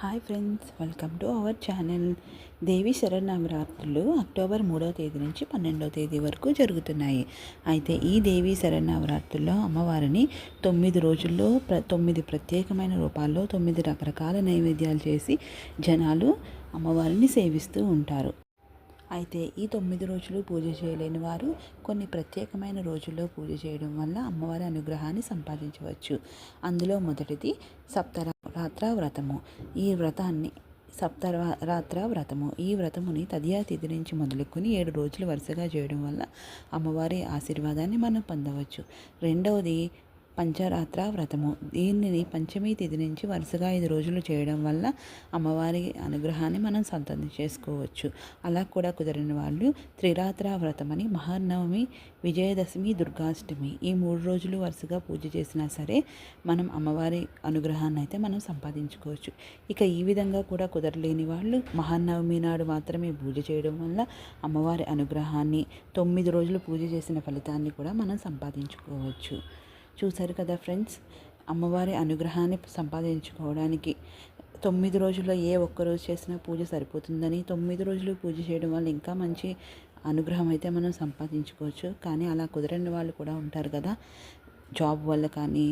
Hi friends welcome to our channel. Devi శరణవరాత్రులు October మూడవ తేదీ నుంచి పన్నెండవ తేదీ వరకు జరుగుతున్నాయి. అయితే ఈ దేవి శరణవరాత్రుల్లో అమ్మవారిని తొమ్మిది రోజుల్లో ప్ర తొమ్మిది ప్రత్యేకమైన రూపాల్లో తొమ్మిది రకరకాల నైవేద్యాలు చేసి జనాలు అమ్మవారిని సేవిస్తూ ఉంటారు. అయితే ఈ తొమ్మిది రోజులు పూజ చేయలేని వారు కొన్ని ప్రత్యేకమైన రోజుల్లో పూజ చేయడం వల్ల అమ్మవారి అనుగ్రహాన్ని సంపాదించవచ్చు. అందులో మొదటిది సప్తరాత్ర వ్రతము ఈ వ్రతాన్ని సప్తరాత్ర వ్రతము ఈ వ్రతముని తదియా తిథి నుంచి మొదలుకొని ఏడు రోజులు వరుసగా చేయడం వల్ల అమ్మవారి ఆశీర్వాదాన్ని మనం పొందవచ్చు. రెండవది పంచరాత్ర వ్రతము. దీనిని పంచమి తిథి నుంచి వరుసగా ఐదు రోజులు చేయడం వల్ల అమ్మవారి అనుగ్రహాన్ని మనం సంతతి చేసుకోవచ్చు. అలా కూడా కుదరని వాళ్ళు త్రిరాత్ర వ్రతమని మహానవమి విజయదశమి దుర్గాష్టమి ఈ మూడు రోజులు వరుసగా పూజ చేసినా సరే మనం అమ్మవారి అనుగ్రహాన్ని అయితే మనం సంపాదించుకోవచ్చు. ఇక ఈ విధంగా కూడా కుదరలేని వాళ్ళు మహానవమి నాడు మాత్రమే పూజ చేయడం వల్ల అమ్మవారి అనుగ్రహాన్ని తొమ్మిది రోజులు పూజ చేసిన ఫలితాన్ని కూడా మనం సంపాదించుకోవచ్చు. చూశారు కదా ఫ్రెండ్స్? అమ్మవారి అనుగ్రహాన్ని సంపాదించుకోవడానికి తొమ్మిది రోజుల్లో ఏ ఒక్క రోజు చేసినా పూజ సరిపోతుందని తొమ్మిది రోజులు పూజ చేయడం వల్ల ఇంకా మంచి అనుగ్రహం అయితే మనం సంపాదించుకోవచ్చు. కానీ అలా కుదరని వాళ్ళు కూడా ఉంటారు కదా. జాబ్ వల్ల కానీ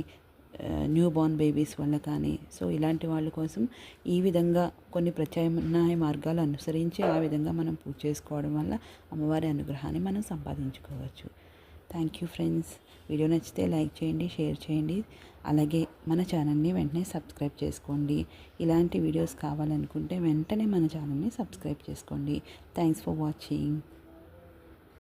న్యూ బోర్న్ బేబీస్ వల్ల కానీ. సో ఇలాంటి వాళ్ళ కోసం ఈ విధంగా కొన్ని ప్రత్యామ్నాయ మార్గాలు అనుసరించి ఆ విధంగా మనం పూజ చేసుకోవడం వల్ల అమ్మవారి అనుగ్రహాన్ని మనం సంపాదించుకోవచ్చు. థ్యాంక్ యూ ఫ్రెండ్స్ వీడియో నచ్చితే లైక్ చేయండి షేర్ చేయండి. అలాగే మన ఛానల్ని వెంటనే సబ్స్క్రైబ్ చేసుకోండి. ఇలాంటి వీడియోస్ కావాలనుకుంటే వెంటనే మన ఛానల్ని సబ్స్క్రైబ్ చేసుకోండి. Thanks for watching